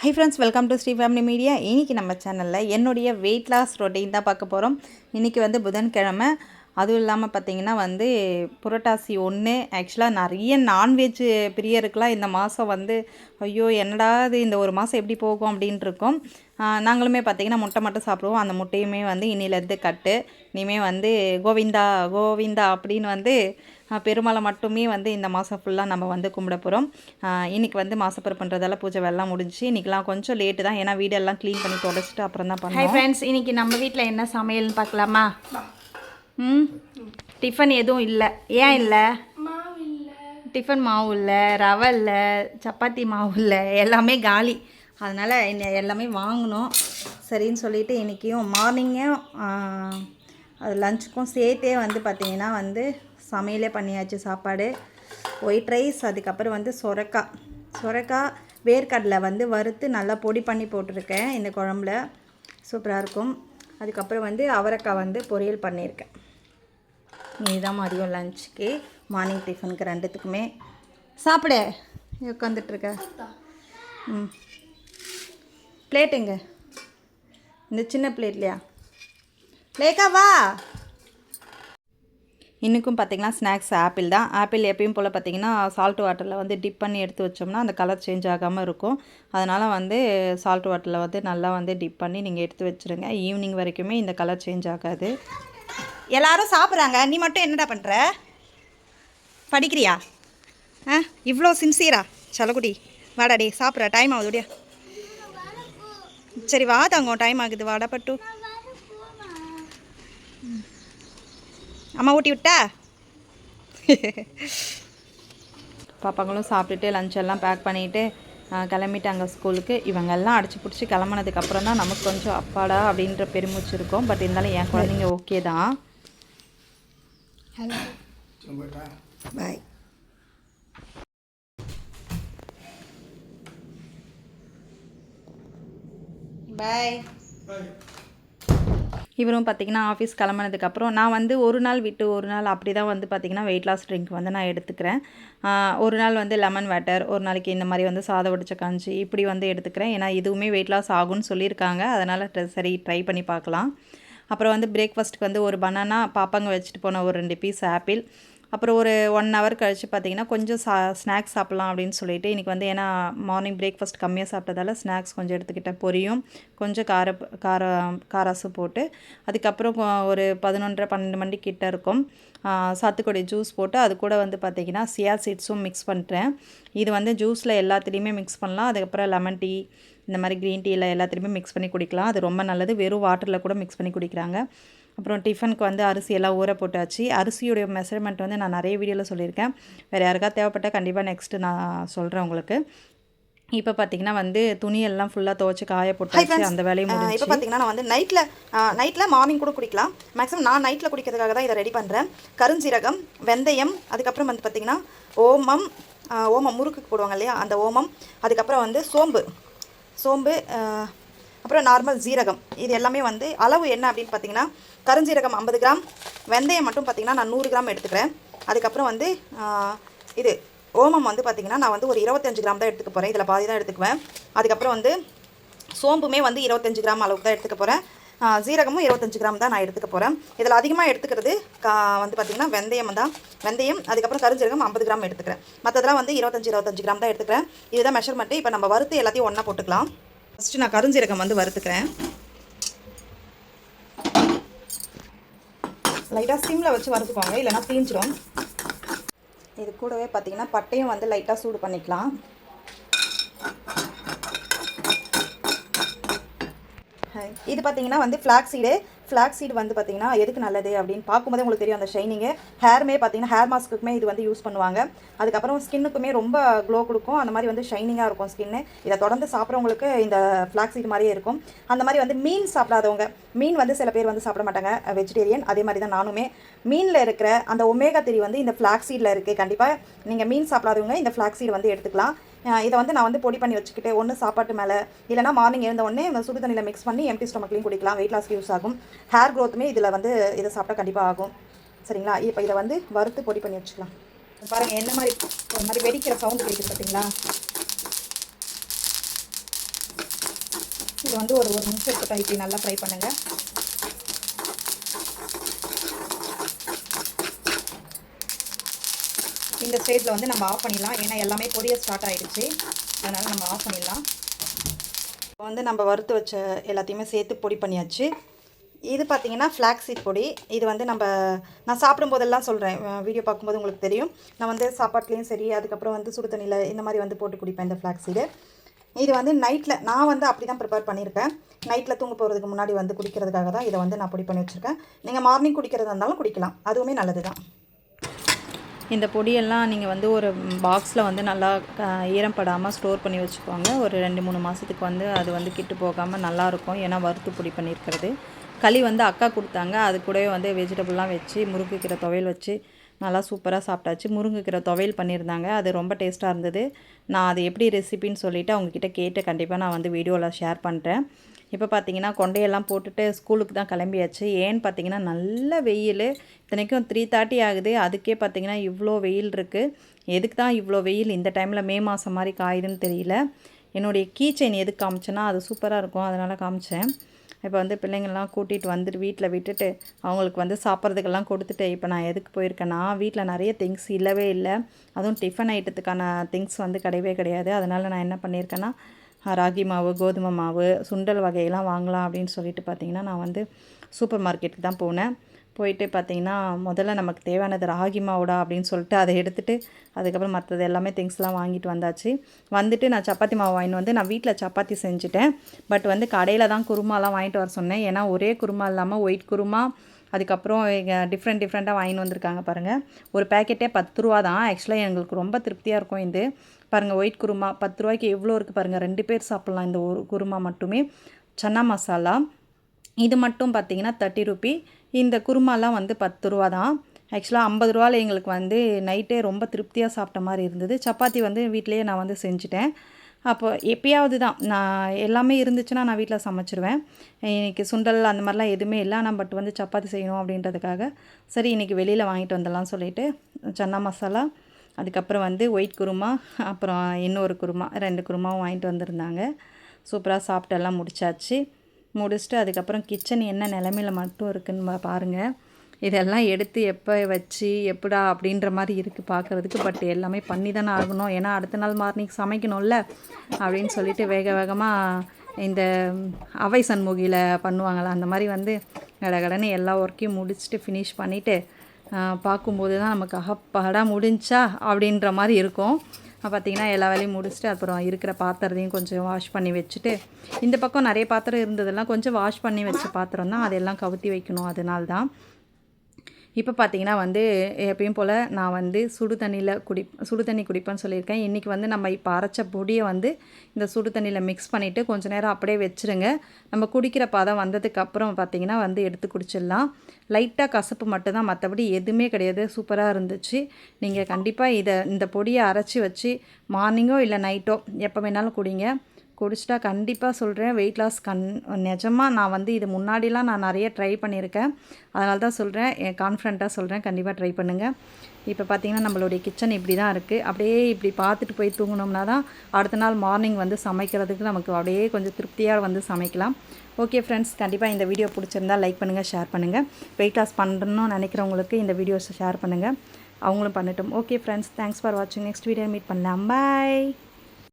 Hi friends welcome to Sri family media இன்றைக்கி நம்ம சேனலில் என்னுடைய வெயிட் லாஸ் ரொட்டீன் தான் பார்க்க போகிறோம் இன்றைக்கி வந்து புதன்கிழமை. அதுவும் இல்லாமல் பார்த்தீங்கன்னா வந்து புரட்டாசி ஒன்று ஆக்சுவலாக நிறைய நான்வெஜ் பிரியருக்கெலாம் இந்த மாதம் வந்து ஐயோ என்னடா இது இந்த ஒரு மாதம் எப்படி போகும் அப்படின்ட்டு இருக்கோம். நாங்களுமே பார்த்தீங்கன்னா முட்டை மட்டும் சாப்பிடுவோம். அந்த முட்டையுமே வந்து இன்னிலேருந்து கட்டு. இனிமேல் வந்து கோவிந்தா கோவிந்தா அப்படின்னு வந்து பெருமாளை மட்டுமே வந்து இந்த மாதம் ஃபுல்லாக நம்ம வந்து கும்பிட போகிறோம் இன்றைக்கி வந்து மாசப்பிறப்புன்றதால பூஜை வெள்ளம் முடிஞ்சுச்சு இன்றைக்கெலாம் கொஞ்சம் லேட்டு தான். ஏன்னா வீடெல்லாம் க்ளீன் பண்ணி தொடச்சிட்டு அப்புறம் தான் ஹாய் பண்ணோம். ஃப்ரெண்ட்ஸ் இன்னைக்கு நம்ம வீட்டில் என்ன சமையல்னு பார்க்கலாமா? ம். டிஃபன் எதுவும் இல்லை. ஏன் இல்லை? டிஃபன் மாவு இல்லை ரவை இல்லை சப்பாத்தி மாவு இல்லை. எல்லாமே காலி. அதனால் எல்லாமே வாங்கினோம். சரின்னு சொல்லிட்டு இன்றைக்கியும் மார்னிங்கும் அது லஞ்சுக்கும் சேர்த்தே வந்து பார்த்திங்கன்னா வந்து சமையலே பண்ணியாச்சு சாப்பாடு. ஒயிட் ரைஸ் அதுக்கப்புறம் வந்து சொரக்காய் சொரக்காய் வேர்க்கடலை வந்து வறுத்து நல்லா பொடி பண்ணி போட்டிருக்கேன் இந்த குழம்புல. சூப்பராக இருக்கும். அதுக்கப்புறம் வந்து அவரைக்காய் வந்து பொரியல் பண்ணியிருக்கேன். இதுதான் மதியம் லஞ்சுக்கு மார்னிங் டிஃபனுக்கு ரெண்டுத்துக்குமே. சாப்பிடு உட்காந்துட்ருக்க ம். பிளேட்டுங்க இந்த சின்ன பிளேட்லையா லேக்கா வா. இன்றைக்கும் பார்த்தீங்கன்னா ஸ்நாக்ஸ் ஆப்பிள் தான். ஆப்பிள் எப்பயும் போல் பார்த்தீங்கன்னா சால்ட் வாட்டரில் வந்து டிப் பண்ணி எடுத்து வச்சோம்னா அந்த கலர் சேஞ்ச் ஆகாமல் இருக்கும். அதனால் வந்து சால்ட் வாட்டரில் வந்து நல்லா வந்து டிப் பண்ணி நீங்கள் எடுத்து வச்சுருங்க. ஈவினிங் வரைக்குமே இந்த கலர் சேஞ்ச் ஆகாது. எல்லாரும் சாப்பிட்றாங்க. நீ மட்டும் என்னடா பண்ணுற படிக்கிறியா? ஆ இவ்வளோ சின்சியரா சலகுடி. வாடா டே சாப்பிட்ற. டைம் ஆகுதுடியா சரி வா தங்கம். டைம் ஆகுது. வாடா பட்டு. அம்மா ஊட்டி விட்டா? பாப்பாங்களும் சாப்பிட்டுட்டு லஞ்ச் எல்லாம் பேக் பண்ணிவிட்டு கிளம்பிட்டாங்க ஸ்கூலுக்கு இவங்கெல்லாம் அடிச்சு பிடிச்சி கிளம்புனதுக்கப்புறம் தான் நமக்கு கொஞ்சம் அப்பாடா அப்படின்ற பெருமூச்சு இருக்கும். பட் இருந்தாலும் என் குழந்தைங்க ஓகே தான். பாய் பாய் இவரும் பார்த்திங்கன்னா ஆஃபீஸ் கிளம்புனதுக்கப்புறம் நான் வந்து ஒரு நாள் விட்டு ஒரு நாள் அப்படி தான் வந்து பார்த்திங்கன்னா வெயிட் லாஸ் ட்ரிங்க் வந்து நான் எடுத்துக்கிறேன். ஒரு நாள் வந்து லெமன் வாட்டர் ஒரு நாளைக்கு இந்த மாதிரி வந்து சாதம் வடிச்ச காஞ்சி இப்படி வந்து எடுத்துக்கிறேன். ஏன்னா இதுவுமே வெயிட் லாஸ் ஆகும்னு சொல்லியிருக்காங்க. அதனால் சரி ட்ரை பண்ணி பார்க்கலாம். அப்புறம் வந்து பிரேக்ஃபாஸ்ட்டுக்கு வந்து ஒரு பனானா பாப்பாங்க வச்சுட்டு போன ஒரு ரெண்டு பீஸ் ஆப்பிள் அப்புறம் ஒரு ஒன் ஹவர் கழித்து பார்த்தீங்கன்னா கொஞ்சம் சா ஸ்நாக்ஸ் சாப்பிட்லாம் அப்படின்னு சொல்லிட்டு இன்றைக்கி வந்து ஏன்னா மார்னிங் பிரேக்ஃபாஸ்ட் கம்மியாக சாப்பிட்டதால ஸ்நாக்ஸ் கொஞ்சம் எடுத்துக்கிட்டேன் பொரியும். கொஞ்சம் கார கார காராசு போட்டு அதுக்கப்புறம் ஒரு பதினொன்றரை பன்னெண்டு மணி கிட்ட இருக்கும். சாத்துக்குடி ஜூஸ் போட்டு அது கூட வந்து பார்த்திங்கன்னா சியா சீட்ஸும் மிக்ஸ் பண்ணுறேன் இது வந்து ஜூஸில் எல்லாத்துலேயுமே மிக்ஸ் பண்ணலாம். அதுக்கப்புறம் லெமன் டீ இந்த மாதிரி க்ரீன் டீயில் எல்லாத்துலேயுமே மிக்ஸ் பண்ணி குடிக்கலாம். அது ரொம்ப நல்லது. வெறும் வாட்டரில் கூட மிக்ஸ் பண்ணி குடிக்கிறாங்க. அப்புறம் டிஃபனுக்கு வந்து அரிசி எல்லாம் ஊற போட்டாச்சு. அரிசியுடைய மெஷர்மெண்ட் வந்து நான் நிறைய வீடியோவில் சொல்லியிருக்கேன். வேறு யாருக்காவது தேவைப்பட்டால் கண்டிப்பாக நெக்ஸ்ட்டு நான் சொல்கிறேன் உங்களுக்கு. இப்போ பார்த்தீங்கன்னா வந்து துணியெல்லாம் ஃபுல்லாக துவைச்சு காய போட்டாச்சு. அந்த வேலையும் இப்போ முடிஞ்சு பார்த்தீங்கன்னா நான் வந்து நைட்டில் நைட்டில் மார்னிங் கூட குடிக்கலாம். மேக்ஸிமம் நான் நைட்டில் குடிக்கிறதுக்காக தான் இதை ரெடி பண்ணுறேன் கருஞ்சீரகம் வெந்தயம் அதுக்கப்புறம் வந்து பார்த்திங்கன்னா ஓமம் ஓமம் முறுக்குக்கு போடுவாங்க இல்லையா? அந்த ஓமம் அதுக்கப்புறம் வந்து சோம்பு. சோம்பு அப்புறம் நார்மல் ஜீரகம் இது எல்லாமே வந்து அளவு என்ன அப்படின்னு பார்த்தீங்கன்னா கருஞ்சீரகம் ஐம்பது கிராம் வெந்தயம் மட்டும் பார்த்தீங்கன்னா நான் நூறு கிராம் எடுத்துக்கிறேன். அதுக்கப்புறம் வந்து இது ஓமம் வந்து பார்த்திங்கன்னா நான் வந்து ஒரு இருபத்தஞ்சு கிராம் தான் எடுத்துக்க போகிறேன் இதில் பாதி தான் எடுத்துக்குவேன். அதுக்கப்புறம் வந்து சோம்புமே வந்து இருபத்தஞ்சு கிராம் அளவுக்கு தான் எடுத்துக்க போகிறேன் ஜீரகமும் இருபத்தஞ்சு கிராம் தான் நான் எடுத்துக்க போகிறேன் இதில் அதிகமாக எடுத்துக்கிறது கா வந்து பார்த்திங்கன்னா வெந்தயம் தான். வெந்தயம் அதுக்கப்புறம் கருஞ்சீரகம் ஐம்பது கிராம் எடுத்துக்கிறேன். மற்றதெல்லாம் வந்து இருபத்தஞ்சி இருபத்தஞ்சு கிராம் தான் எடுத்துக்கிறேன். இதுதான் மெஷர்மெண்ட்டு இப்போ நம்ம வறுத்து எல்லாத்தையும் ஒன்றா போட்டுக்கலாம். ஃபஸ்ட்டு நான் கருஞ்சீரகம் வந்து வறுத்துக்கிறேன். லைட்டாக சிம்மில் வச்சு வறுத்துக்கோங்க இல்லைன்னா தீஞ்சிடும் இது கூடவே பார்த்தீங்கன்னா பட்டையும் வந்து லைட்டாக சூடு பண்ணிக்கலாம். இது பார்த்தீங்கன்னா வந்து ஃப்ளாக் சீடு ஃப்ளாக் சீடு வந்து பார்த்தீங்கன்னா எதுக்கு நல்லது அப்படின்னு பார்க்கும்போதே உங்களுக்கு தெரியும் அந்த ஷைனிங்கு ஹேருமே பார்த்தீங்கன்னா ஹேர் மாஸ்க்குமே இது வந்து யூஸ் பண்ணுவாங்க. அதுக்கப்புறம் ஸ்கின்னுக்குமே ரொம்ப க்ளோ கொடுக்கும். அந்த மாதிரி வந்து ஷைனிங்காக இருக்கும் ஸ்கின்னு இதை தொடர்ந்து சாப்பிட்றவங்களுக்கு இந்த ஃப்ளாக் சீடு மாதிரியே இருக்கும். அந்த மாதிரி வந்து மீன் சாப்பிடாதவங்க மீன் வந்து சில பேர் வந்து சாப்பிட மாட்டாங்க வெஜிடேரியன் அதே மாதிரி தான் நானுமே. மீனில் இருக்கிற அந்த ஒமேகா த்ரீ வந்து இந்த ஃப்ளாக் சீடில் இருக்குது கண்டிப்பாக நீங்கள் மீன் சாப்பிடாதவங்க இந்த ஃப்ளாக் சீடு வந்து எடுத்துக்கலாம். இதை வந்து நான் வந்து பொடி பண்ணி வச்சுக்கிட்டு ஒன்று சாப்பாட்டு மேலே இல்லைனா மார்னிங் எழுந்த உடனே சுடு தண்ணியில் மிக்ஸ் பண்ணி எம்டி ஸ்டொமக்லையும் குடிக்கலாம். வெயிட் லாஸ்க்கு யூஸ் ஆகும். ஹேர் க்ரோத்துமே இதில் வந்து இதை சாப்பிட்டா கண்டிப்பாக ஆகும். சரிங்களா? இப்போ இதை வந்து வறுத்து பொடி பண்ணி வச்சுக்கலாம். பாருங்கள் என்ன மாதிரி ஒரு மாதிரி வெடிக்கிற சவுண்டு கேட்குது பார்த்தீங்களா இது வந்து ஒரு ஒரு நிமிஷம் இருக்கட்டும் இப்படி நல்லா ஃப்ரை பண்ணுங்கள் இந்த ஸ்டேஜில் வந்து நம்ம ஆஃப் பண்ணிடலாம். ஏன்னா எல்லாமே பொரிய ஸ்டார்ட் ஆகிடுச்சு அதனால் நம்ம ஆஃப் பண்ணிடலாம். இப்போ வந்து நம்ம வறுத்து வச்ச எல்லாத்தையுமே சேர்த்து பொடி பண்ணியாச்சு. இது பார்த்திங்கன்னா ஃப்ளாக்ஸீட் பொடி. இது வந்து நம்ம நான் சாப்பிடும்போதெல்லாம் சொல்கிறேன் வீடியோ பார்க்கும்போது உங்களுக்கு தெரியும். நான் வந்து சாப்பாட்லேயும் சரி அதுக்கப்புறம் வந்து சுடு தண்ணியில் இந்த மாதிரி வந்து போட்டு குடிப்பேன் இந்த ஃப்ளாக்ஸீடு இது வந்து நைட்டில் நான் வந்து அப்படி தான் ப்ரிப்பேர் பண்ணியிருக்கேன் நைட்டில் தூங்க போகிறதுக்கு முன்னாடி வந்து குடிக்கிறதுக்காக தான் இதை வந்து நான் பொடி பண்ணி வச்சுருக்கேன். நீங்கள் மார்னிங் குடிக்கிறதா இருந்தாலும் குடிக்கலாம். அதுவுமே நல்லது தான் இந்த பொடியெல்லாம் நீங்கள் வந்து ஒரு பாக்ஸில் வந்து நல்லா ஈரம் படாமல் ஸ்டோர் பண்ணி வச்சுக்கோங்க. ஒரு ரெண்டு மூணு மாதத்துக்கு வந்து அது வந்து கிட்டு போகாமல் நல்லாயிருக்கும் ஏன்னா வறுத்து பொடி பண்ணியிருக்கிறது களி வந்து அக்கா கொடுத்தாங்க. அது கூடவே வந்து வெஜிடபிள்லாம் வச்சு முருங்கைக்கீரை துவையல் வச்சு நல்லா சூப்பராக சாப்பிட்டாச்சு. முருங்கைக்கீரை துவையல் பண்ணியிருந்தாங்க. அது ரொம்ப டேஸ்ட்டாக இருந்தது. நான் அது எப்படி ரெசிபின்னு சொல்லிவிட்டு அவங்கக்கிட்ட கேட்டு கண்டிப்பாக நான் வந்து வீடியோவில் ஷேர் பண்ணுறேன் இப்போ பார்த்தீங்கன்னா கொண்டையெல்லாம் போட்டுட்டு ஸ்கூலுக்கு தான் கிளம்பியாச்சு. ஏன்னு பார்த்தீங்கன்னா நல்ல வெயில். இத்தனைக்கும் த்ரீ தேர்ட்டி ஆகுது. அதுக்கே பார்த்தீங்கன்னா இவ்வளோ வெயில் இருக்குது எதுக்கு தான் இவ்வளோ வெயில்? இந்த டைமில் மே மாதம் மாதிரி காயுதுன்னு தெரியல. என்னுடைய கீ செயின் எதுக்கு காமிச்சேன்னா அது சூப்பராக இருக்கும். அதனால் காமிச்சேன். இப்போ வந்து பிள்ளைங்கள்லாம் கூட்டிகிட்டு வந்துட்டு வீட்டில் விட்டுட்டு அவங்களுக்கு வந்து சாப்பிட்றதுக்கெல்லாம் கொடுத்துட்டு இப்போ நான் எதுக்கு போயிருக்கேன்னா வீட்டில் நிறைய திங்ஸ் இல்லவே இல்லை. அதுவும் டிஃபன் ஐட்டத்துக்கான திங்ஸ் வந்து கிடையவே கிடையாது. அதனால் நான் என்ன பண்ணியிருக்கேன்னா ராகி மாவு கோதுமை மாவு சுண்டல் வகையெல்லாம் வாங்கலாம் அப்படின்னு சொல்லிட்டு பார்த்திங்கன்னா நான் வந்து சூப்பர் மார்க்கெட்டுக்கு தான் போனேன். போயிட்டு பார்த்தீங்கன்னா முதல்ல நமக்கு தேவையானது ராகி மாவுடா அப்படின்னு சொல்லிட்டு அதை எடுத்துகிட்டு அதுக்கப்புறம் மற்றது எல்லாமே திங்ஸ்லாம் வாங்கிட்டு வந்தாச்சு. வந்துட்டு நான் சப்பாத்தி மாவு வாங்கிட்டு வந்து நான் வீட்டில் சப்பாத்தி செஞ்சுட்டேன். பட் வந்து கடையில் தான் குருமாலாம் வாங்கிட்டு வர சொன்னேன். ஏன்னா ஒரே குருமா இல்லாமல் ஒயிட் குருமா அதுக்கப்புறம் டிஃப்ரெண்ட் டிஃப்ரெண்ட்டாக வாங்கிட்டு வந்திருக்காங்க பாருங்கள் ஒரு பேக்கெட்டே பத்து ரூபா தான். ஆக்சுவலாக எங்களுக்கு ரொம்ப திருப்தியாக இருக்கும் இது. பாருங்கள் ஒயிட் குருமா பத்து ரூபாய்க்கு எவ்வளோ இருக்குது பாருங்கள் ரெண்டு பேர் சாப்பிட்லாம் இந்த ஒரு குருமா மட்டுமே. சன்னா மசாலா இது மட்டும் பார்த்தீங்கன்னா தேர்ட்டி ருபி இந்த குருமாலாம் வந்து பத்து ரூபா தான். ஆக்சுவலாக ஐம்பது ரூபாவில் எங்களுக்கு வந்து நைட்டே ரொம்ப திருப்தியாக சாப்பிட்ட மாதிரி இருந்தது. சப்பாத்தி வந்து வீட்டிலேயே நான் வந்து செஞ்சுட்டேன். அப்போ எப்பயாவது தான் நான் எல்லாமே இருந்துச்சுன்னா நான் வீட்டில் சமைச்சிருவேன். இன்றைக்கி சுண்டல் அந்த மாதிரிலாம் எதுவுமே இல்லை. ஆனால் பட் வந்து சப்பாத்தி செய்யணும் அப்படின்றதுக்காக சரி இன்றைக்கி வெளியில் வாங்கிட்டு வந்துடலாம் சொல்லிவிட்டு சன்னா மசாலா அதுக்கப்புறம் வந்து ஒயிட் குருமா அப்புறம் இன்னொரு குருமா ரெண்டு குருமாவும் வாங்கிட்டு வந்திருந்தாங்க. சூப்பராக சாப்பிட்டு எல்லாம் முடிச்சாச்சு. முடிச்சுட்டு அதுக்கப்புறம் கிச்சன் என்ன நிலமையில மட்டும் இருக்குன்னு பாருங்கள் இதெல்லாம் எடுத்து எப்போ வச்சு எப்படா அப்படின்ற மாதிரி இருக்குது பார்க்குறதுக்கு பட் எல்லாமே பண்ணி தானே ஆகணும். ஏன்னா அடுத்த நாள் மார்னிங் சமைக்கணும்ல? அப்படின்னு சொல்லிட்டு வேக வேகமாக இந்த அவை சண்முகியில் பண்ணுவாங்களா அந்த மாதிரி வந்து கடகடன்னு எல்லா ஒர்க்கையும் முடிச்சுட்டு ஃபினிஷ் பண்ணிவிட்டு பார்க்கும்போது தான் நமக்கு அகப்பாடா முடிஞ்சா அப்படின்ற மாதிரி இருக்கும். பார்த்திங்கன்னா எல்லா வேலையும் முடிச்சுட்டு அப்புறம் இருக்கிற பாத்திரத்தையும் கொஞ்சம் வாஷ் பண்ணி வச்சுட்டு இந்த பக்கம் நிறைய பாத்திரம் இருந்ததெல்லாம் கொஞ்சம் வாஷ் பண்ணி வச்ச பாத்திரம் தான் அதெல்லாம் கவுத்தி வைக்கணும் அதனால தான் இப்போ பார்த்தீங்கன்னா வந்து எப்பயும் போல் நான் வந்து சுடு தண்ணியில் குடி சுடு தண்ணி குடிப்பேன்னு சொல்லியிருக்கேன். இன்றைக்கி வந்து நம்ம இப்போ அரைச்ச பொடியை வந்து இந்த சுடு தண்ணியில் மிக்ஸ் பண்ணிவிட்டு கொஞ்ச நேரம் அப்படியே வச்சுருங்க. நம்ம குடிக்கிற பதம் வந்ததுக்கப்புறம் பார்த்தீங்கன்னா வந்து எடுத்து குடிச்சிடலாம். லைட்டாக கசப்பு மட்டும்தான். மற்றபடி எதுவுமே கிடையாது. சூப்பராக இருந்துச்சு. நீங்கள் கண்டிப்பாக இதை இந்த பொடியை அரைச்சி வச்சு மார்னிங்கோ இல்லை நைட்டோ எப்போ வேணாலும் குடிங்க. குடிச்சிட்டா கண்டிப்பாக சொல்கிறேன் வெயிட் லாஸ் கண் நிஜமாக நான் வந்து இது முன்னாடிலாம் நான் நிறைய ட்ரை பண்ணியிருக்கேன். அதனால தான் சொல்கிறேன் கான்ஃபிடண்ட்டாக சொல்கிறேன் கண்டிப்பாக ட்ரை பண்ணுங்கள் இப்போ பார்த்தீங்கன்னா நம்மளுடைய கிச்சன் இப்படி தான் இருக்குது அப்படியே இப்படி பார்த்துட்டு போய் தூங்கினோம்னா தான் அடுத்த நாள் மார்னிங் வந்து சமைக்கிறதுக்கு நமக்கு அப்படியே கொஞ்சம் திருப்தியாக வந்து சமைக்கலாம். ஓகே ஃப்ரெண்ட்ஸ் கண்டிப்பாக இந்த வீடியோ பிடிச்சிருந்தா லைக் பண்ணுங்கள் ஷேர் பண்ணுங்கள் வெயிட் லாஸ் பண்ணணும்னு நினைக்கிறவங்களுக்கு இந்த வீடியோஸை ஷேர் பண்ணுங்கள் அவங்களும் பண்ணட்டும். ஓகே ஃப்ரெண்ட்ஸ் தேங்க்ஸ் ஃபார் வாட்சிங் நெக்ஸ்ட் வீடியோ மீட் பண்ணலாம். பாய்